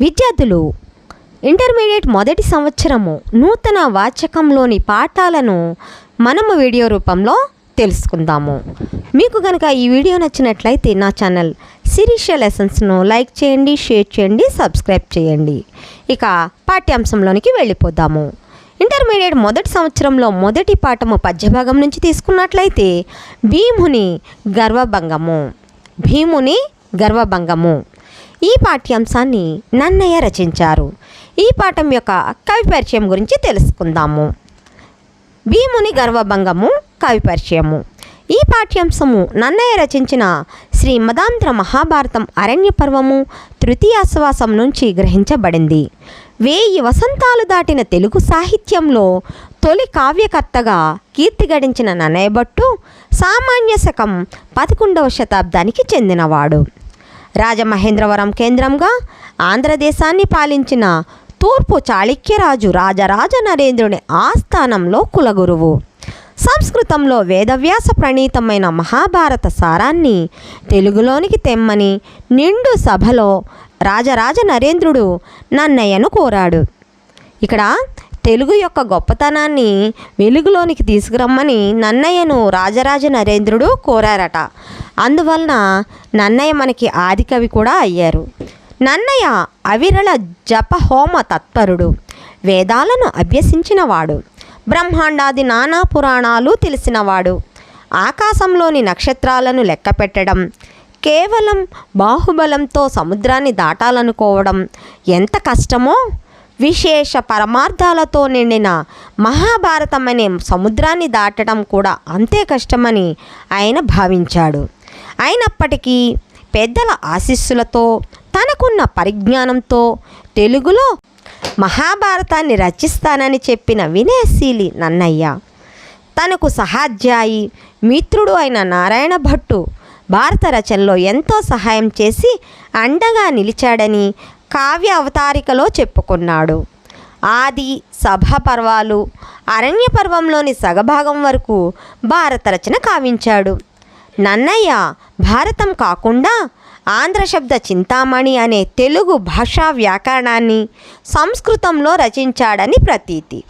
విద్యార్థులు ఇంటర్మీడియట్ మొదటి సంవత్సరము నూతన వాచకంలోని పాఠాలను మనము వీడియో రూపంలో తెలుసుకుందాము. మీకు కనుక ఈ వీడియో నచ్చినట్లయితే నా ఛానల్ శిరీష లెసన్స్ను లైక్ చేయండి షేర్ చేయండి సబ్స్క్రైబ్ చేయండి. ఇక పాఠ్యాంశంలోనికి వెళ్ళిపోదాము. ఇంటర్మీడియట్ మొదటి సంవత్సరంలో మొదటి పాఠము పద్యభాగం నుంచి తీసుకున్నట్లయితే భీముని గర్వభంగము. భీముని గర్వభంగము. ఈ పాఠ్యాంశాన్ని నన్నయ్య రచించారు. ఈ పాఠం యొక్క కవి పరిచయం గురించి తెలుసుకుందాము. భీముని గర్వభంగము కవి పరిచయము. ఈ పాఠ్యాంశము నన్నయ్య రచించిన శ్రీ మదాంధ్ర మహాభారతం అరణ్య పర్వము తృతీయాశ్వాసం నుంచి గ్రహించబడింది. వేయి వసంతాలు దాటిన తెలుగు సాహిత్యంలో తొలి కావ్యకర్తగా కీర్తి గడించిన నన్నయ్య భట్టు సామాన్య శకం పదకొండవ శతాబ్దానికి చెందినవాడు. రాజమహేంద్రవరం కేంద్రంగా ఆంధ్రదేశాన్ని పాలించిన తూర్పు చాళుక్యరాజు రాజరాజ నరేంద్రుని ఆస్థానంలో కులగురువు. సంస్కృతంలో వేదవ్యాస ప్రణీతమైన మహాభారత సారాన్ని తెలుగులోనికి తెమ్మని నిండు సభలో రాజరాజ నరేంద్రుడు నన్నయ్యను కోరాడు. ఇక్కడ తెలుగు యొక్క గొప్పతనాన్ని వెలుగులోనికి తీసుకురమ్మని నన్నయ్యను రాజరాజ నరేంద్రుడు కోరారట. అందువలన నన్నయ్య మనకి ఆదికవి కూడా అయ్యారు. నన్నయ్య అవిరళ జప హోమ తత్పరుడు వేదాలను అభ్యసించినవాడు బ్రహ్మాండాది నానా పురాణాలు తెలిసినవాడు. ఆకాశంలోని నక్షత్రాలను లెక్కపెట్టడం కేవలం బాహుబలంతో సముద్రాన్ని దాటాలనుకోవడం ఎంత కష్టమో విశేష పరమార్థాలతో నిండిన మహాభారతం అనే సముద్రాన్ని దాటడం కూడా అంతే కష్టమని ఆయన భావించాడు. అయినప్పటికీ పెద్దల ఆశీస్సులతో తనకున్న పరిజ్ఞానంతో తెలుగులో మహాభారతాన్ని రచిస్తానని చెప్పిన వినయశీలి నన్నయ్య తనకు సహాధ్యాయి మిత్రుడు అయిన నారాయణ భట్టు భారత రచనలో ఎంతో సహాయం చేసి అండగా నిలిచాడని కావ్య అవతారికలో చెప్పుకున్నాడు. ఆది సభా పర్వాలు అరణ్య పర్వంలోని సగభాగం వరకు భారత రచన కావించాడు. నన్నయ్య భారతం కాకుండా ఆంధ్ర శబ్ద చింతామణి అనే తెలుగు భాషా వ్యాకరణాన్ని సంస్కృతంలో రచించాడని ప్రతీతి.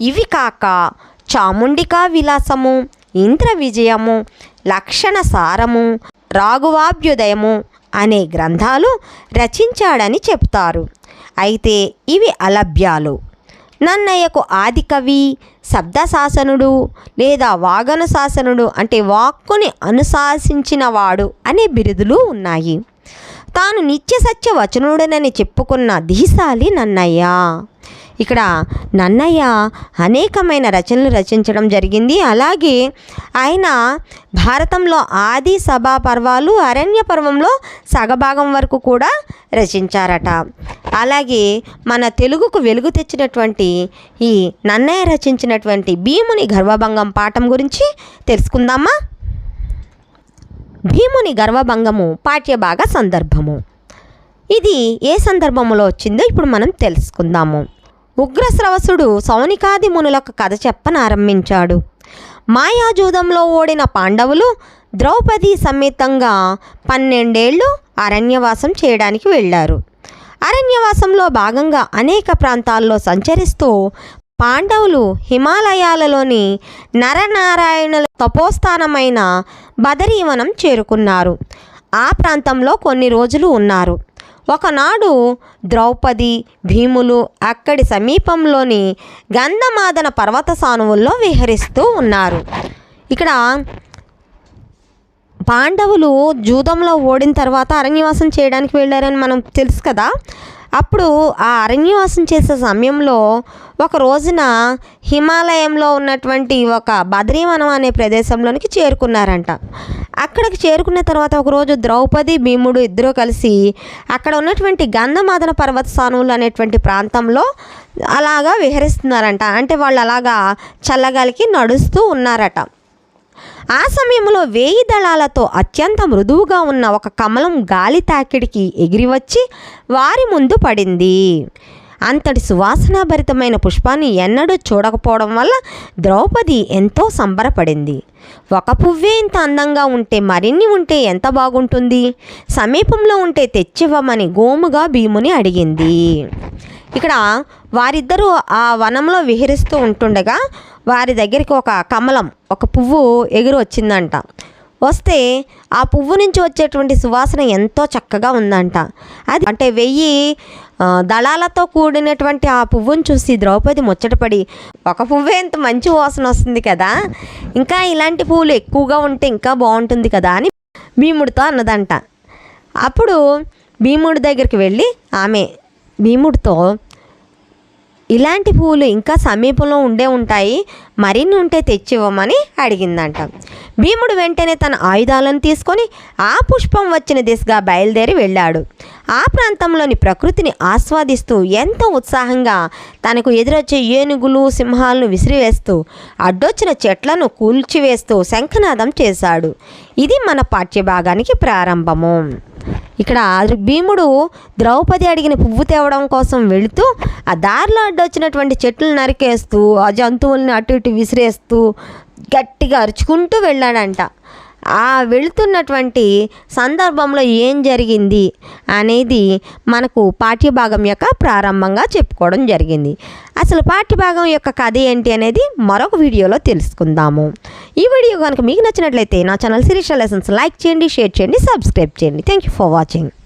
ఇవి కాక చాముండికా విలాసము ఇంద్ర విజయము లక్షణ సారము రాఘువాభ్యుదయము అనే గ్రంథాలు రచించాడని చెప్తారు. అయితే ఇవి అలభ్యాలు. నన్నయ్యకు ఆదికవి శబ్దశాసనుడు లేదా వాగనుశాసనుడు అంటే వాక్కుని అనుశాసించినవాడు అనే బిరుదులు ఉన్నాయి. తాను నిత్య సత్య వచనుడనని చెప్పుకున్న దిశాలి నన్నయ్య! ఇక్కడ నన్నయ్య అనేకమైన రచనలు రచించడం జరిగింది. అలాగే ఆయన భారతంలో ఆది సభా పర్వాలు అరణ్య పర్వంలో సగభాగం వరకు కూడా రచించారట. అలాగే మన తెలుగుకు వెలుగు తెచ్చినటువంటి ఈ నన్నయ్య రచించినటువంటి భీముని గర్వభంగం పాఠం గురించి తెలుసుకుందామా? భీముని గర్వభంగము పాఠ్యభాగ సందర్భము. ఇది ఏ సందర్భములో వచ్చిందో ఇప్పుడు మనం తెలుసుకుందాము. ఉగ్రశ్రవసుడు సౌనికాది మునులకు కథ చెప్పనారంభించాడు మాయాజూదంలో ఓడిన పాండవులు ద్రౌపది సమేతంగా పన్నెండేళ్ళు అరణ్యవాసం చేయడానికి వెళ్ళారు. అరణ్యవాసంలో భాగంగా అనేక ప్రాంతాల్లో సంచరిస్తూ పాండవులు హిమాలయాలలోని నరనారాయణుల తపోస్థానమైన బదరీవనం చేరుకున్నారు. ఆ ప్రాంతంలో కొన్ని రోజులు ఉన్నారు. ఒకనాడు ద్రౌపది భీములు అక్కడి సమీపంలోని గంధమాదన పర్వత సానువుల్లో విహరిస్తూ ఉన్నారు. ఇక్కడ పాండవులు జూదంలో ఓడిన తర్వాత అరణ్యవాసం చేయడానికి వెళ్ళారని మనం తెలుసు కదా. అప్పుడు ఆ అరణ్యవాసం చేసే సమయంలో ఒక రోజున హిమాలయంలో ఉన్నటువంటి ఒక బద్రీవనం అనే ప్రదేశంలోనికి చేరుకున్నారంట. అక్కడికి చేరుకున్న తర్వాత ఒకరోజు ద్రౌపది భీముడు ఇద్దరూ కలిసి అక్కడ ఉన్నటువంటి గంధమాదన పర్వత సానువులు అనేటువంటి ప్రాంతంలో అలాగా విహరిస్తున్నారంట. అంటే వాళ్ళు అలాగా చల్లగాలికి నడుస్తూ ఉన్నారట. ఆ సమయంలో వేయి దళాలతో అత్యంత మృదువుగా ఉన్న ఒక కమలం గాలి తాకిడికి ఎగిరివచ్చి వారి ముందు పడింది. అంతటి సువాసనాభరితమైన పుష్పాన్ని ఎన్నడూ చూడకపోవడం వల్ల ద్రౌపది ఎంతో సంబరపడింది. ఒక పువ్వే ఇంత అందంగా ఉంటే మరిన్ని ఉంటే ఎంత బాగుంటుంది? సమీపంలో ఉంటే తెచ్చివ్వమని గోముగా భీముని అడిగింది. ఇక్కడ వారిద్దరూ ఆ వనంలో విహరిస్తూ ఉంటుండగా వారి దగ్గరికి ఒక కమలం ఒక పువ్వు ఎగురు వచ్చిందంట. వస్తే ఆ పువ్వు నుంచి వచ్చేటువంటి సువాసన ఎంతో చక్కగా ఉందంట. అది అంటే వెయ్యి దళాలతో కూడినటువంటి ఆ పువ్వును చూసి ద్రౌపది ముచ్చటపడి ఒక పువ్వే ఇంత మంచి వాసన వస్తుంది కదా? ఇంకా ఇలాంటి పువ్వులు ఎక్కువగా ఉంటే ఇంకా బాగుంటుంది కదా? అని భీముడితో అన్నదంట. అప్పుడు భీముడి దగ్గరికి వెళ్ళి ఆమె భీముడితో ఇలాంటి పువ్వులు ఇంకా సమీపంలో ఉండే ఉంటాయి. మరిన్ని ఉంటే తెచ్చివ్వమని అడిగిందంట. భీముడు వెంటనే తన ఆయుధాలను తీసుకొని ఆ పుష్పం వచ్చిన దిశగా బయలుదేరి వెళ్ళాడు. ఆ ప్రాంతంలోని ప్రకృతిని ఆస్వాదిస్తూ ఎంతో ఉత్సాహంగా తనకు ఎదురొచ్చే ఏనుగులు సింహాలను విసిరివేస్తూ అడ్డొచ్చిన చెట్లను కూల్చివేస్తూ శంఖనాదం చేశాడు. ఇది మన పాఠ్యభాగానికి ప్రారంభము. ఇక్కడ భీముడు ద్రౌపది అడిగిన పువ్వు తేవడం కోసం వెళుతూ ఆ దారిలో అడ్డొచ్చినటువంటి చెట్లు నరికేస్తూ ఆ జంతువుల్ని అటు ఇటు విసిరేస్తూ గట్టిగా అరుచుకుంటూ వెళ్ళాడంట. ఆ వెళుతున్నటువంటి సందర్భంలో ఏం జరిగింది అనేది మనకు పాఠ్యభాగం యొక్క ప్రారంభంగా చెప్పుకోవడం జరిగింది. అసలు పాఠ్యభాగం యొక్క కథ ఏంటి అనేది మరొక వీడియోలో తెలుసుకుందాము. ఈ వీడియో కనుక మీకు నచ్చినట్లయితే నా ఛానల్ శిరీష లెసన్స్ లైక్ చేయండి షేర్ చేయండి సబ్స్క్రైబ్ చేయండి. Thank you for watching